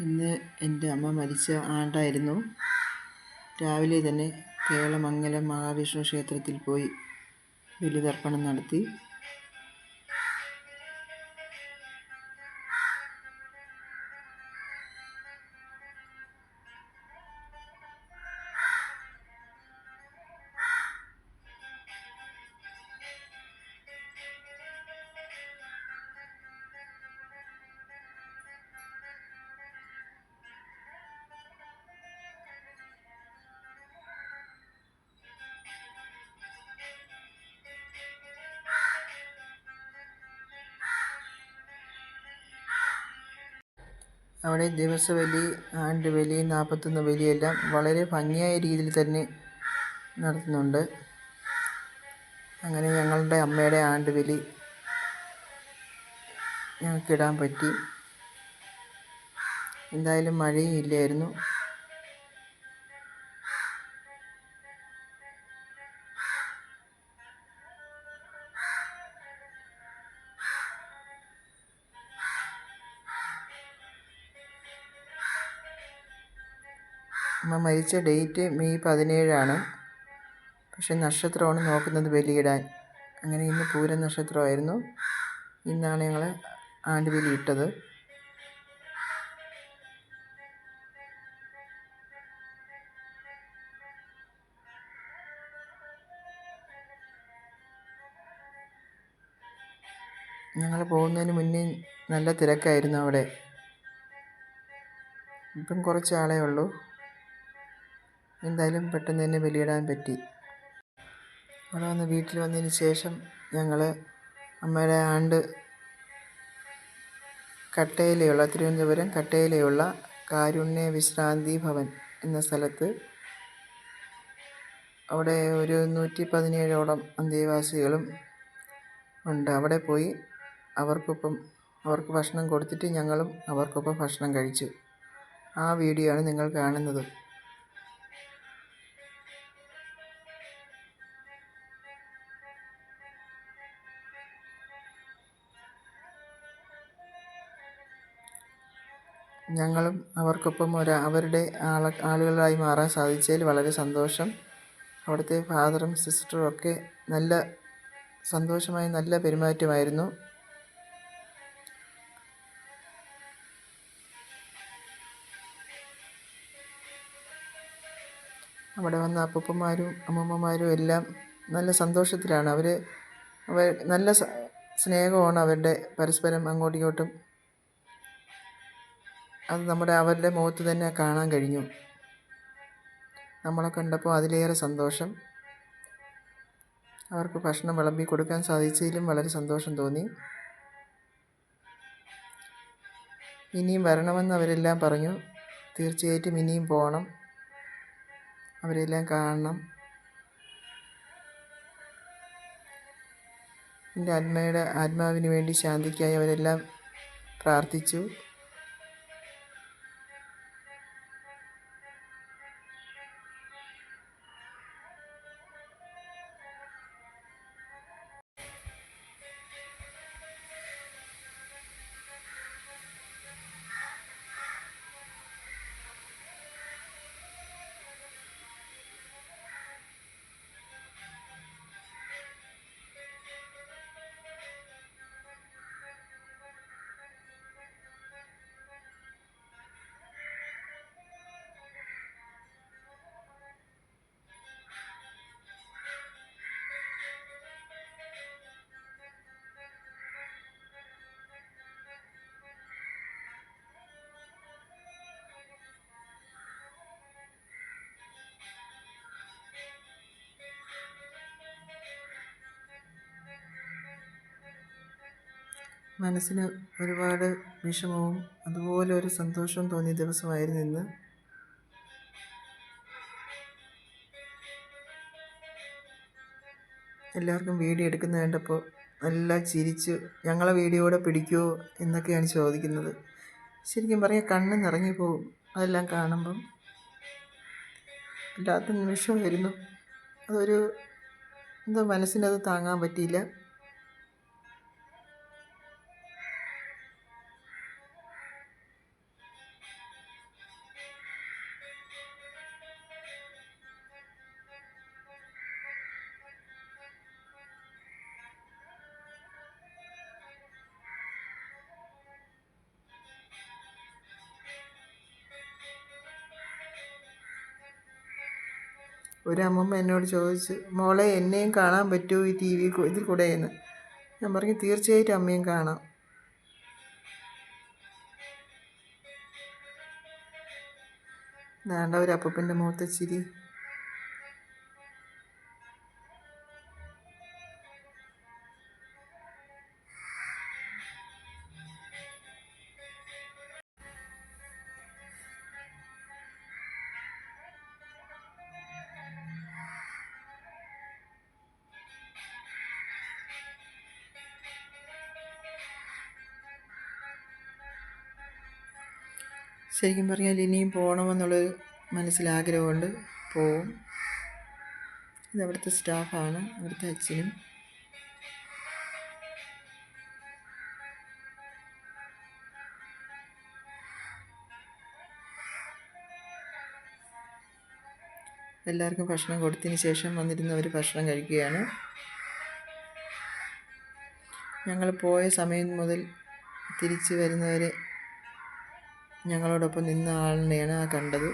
ഇന്ന് എന്റെ അമ്മ മരിച്ച ആണ്ടായിരുന്നു. രാവിലെ തന്നെ കേളമംഗലം മഹാവിഷ്ണു ക്ഷേത്രത്തിൽ പോയി ബലിതർപ്പണം നടത്തി. അവിടെ ദിവസബലി ആണ്ടുബലി നാൽപ്പത്തൊന്ന് ബലിയെല്ലാം വളരെ ഭംഗിയായ രീതിയിൽ തന്നെ നടത്തുന്നുണ്ട്. അങ്ങനെ ഞങ്ങളുടെ അമ്മയുടെ ആണ്ടുബലി ഞങ്ങൾക്കിടാൻ പറ്റി. എന്തായാലും മഴയും ഇല്ലായിരുന്നു. അമ്മ മരിച്ച ഡേറ്റ് മെയ് പതിനേഴാണ്. പക്ഷെ നക്ഷത്രമാണ് നോക്കുന്നത് ബലിയിടാൻ. അങ്ങനെ ഇന്ന് പൂര നക്ഷത്രമായിരുന്നു ഇന്നാണ് ഞങ്ങൾ ആണ്ടുബലി ഇട്ടത്. ഞങ്ങൾ പോകുന്നതിന് മുന്നേ നല്ല തിരക്കായിരുന്നു അവിടെ. ഇപ്പം കുറച്ചാളേ ഉള്ളൂ. എന്തായാലും പെട്ടെന്ന് തന്നെ ബലിയിടാൻ പറ്റി. അവിടെ വന്ന് വീട്ടിൽ വന്നതിന് ശേഷം ഞങ്ങൾ അമ്മയുടെ ആണ്ട് കട്ടയിലുള്ള തിരുവനന്തപുരം കട്ടയിലുള്ള കാരുണ്യ വിശ്രാന്തി ഭവൻ എന്ന സ്ഥലത്ത് അവിടെ ഒരു നൂറ്റി പതിനേഴോളം അന്തേവാസികളും ഉണ്ട്. അവിടെ പോയി അവർക്കൊപ്പം അവർക്ക് ഭക്ഷണം കൊടുത്തിട്ട് ഞങ്ങളും അവർക്കൊപ്പം ഭക്ഷണം കഴിച്ചു. ആ വീഡിയോ ആണ് നിങ്ങൾ കാണുന്നത്. ഞങ്ങളും അവർക്കൊപ്പം ഒരു അവരുടെ ആള ആളുകളായി മാറാൻ സാധിച്ചതിൽ വളരെ സന്തോഷം. അവിടുത്തെ ഫാദറും സിസ്റ്ററും ഒക്കെ നല്ല സന്തോഷമായി നല്ല പെരുമാറ്റമായിരുന്നു. അവിടെ വന്ന അപ്പൂപ്പന്മാരും അമ്മമ്മമാരും എല്ലാം നല്ല സന്തോഷത്തിലാണ്. അവർ അവർ നല്ല സ്നേഹമാണ് അവരുടെ പരസ്പരം അങ്ങോട്ടും ഇങ്ങോട്ടും അത് നമ്മുടെ അവരുടെ മുഖത്ത് തന്നെ കാണാൻ കഴിഞ്ഞു. നമ്മളെ കണ്ടപ്പോൾ അതിലേറെ സന്തോഷം. അവർക്ക് ഭക്ഷണം വിളമ്പി കൊടുക്കാൻ സാധിച്ചതിലും വളരെ സന്തോഷം തോന്നി. ഇനിയും വരണമെന്ന് അവരെല്ലാം പറഞ്ഞു. തീർച്ചയായിട്ടും ഇനിയും പോകണം അവരെല്ലാം കാണണം. എന്റെ ആത്മയുടെ ആത്മാവിന് വേണ്ടി ശാന്തിക്കായി അവരെല്ലാം പ്രാർത്ഥിച്ചു. മനസ്സിന് ഒരുപാട് വിഷമവും അതുപോലെ ഒരു സന്തോഷവും തോന്നിയ ദിവസമായിരുന്നു ഇന്ന്. എല്ലാവർക്കും വീഡിയോ എടുക്കുന്ന കണ്ടപ്പോൾ നല്ല ചിരിച്ചു ഞങ്ങളെ വീഡിയോ കൂടെ പിടിക്കുമോ എന്നൊക്കെയാണ് ചോദിക്കുന്നത്. ശരിക്കും പറയാം കണ്ണ് നിറങ്ങി പോകും അതെല്ലാം കാണുമ്പം. വല്ലാത്ത നിമിഷമായിരുന്നു അതൊരു എന്തോ മനസ്സിനത് താങ്ങാൻ പറ്റിയില്ല. ഒരു അമ്മമ്മ എന്നോട് ചോദിച്ചു മോളെ എന്നെയും കാണാൻ പറ്റുമോ ഈ ടി വി ഇതിൽ കൂടെ എന്ന് ഞാൻ പറഞ്ഞു തീർച്ചയായിട്ടും അമ്മയും കാണാം. വേണ്ട ഒരു അപ്പൂപ്പന്റെ മുഖത്തെ ചിരി. ശരിക്കും പറഞ്ഞാൽ ഇനിയും പോകണമെന്നുള്ളൊരു മനസ്സിലാഗ്രഹമുണ്ട്. പോവും. ഇത് അവിടുത്തെ സ്റ്റാഫാണ് അവിടുത്തെ അച്ഛനും. എല്ലാവർക്കും ഭക്ഷണം കൊടുത്തതിന് ശേഷം വന്നിരുന്നവർ ഭക്ഷണം കഴിക്കുകയാണ്. ഞങ്ങൾ പോയ സമയം മുതൽ തിരിച്ച് വരുന്നവരെ ഞങ്ങളോടൊപ്പം നിന്ന ആളിനെയാണ് ആ കണ്ടത്.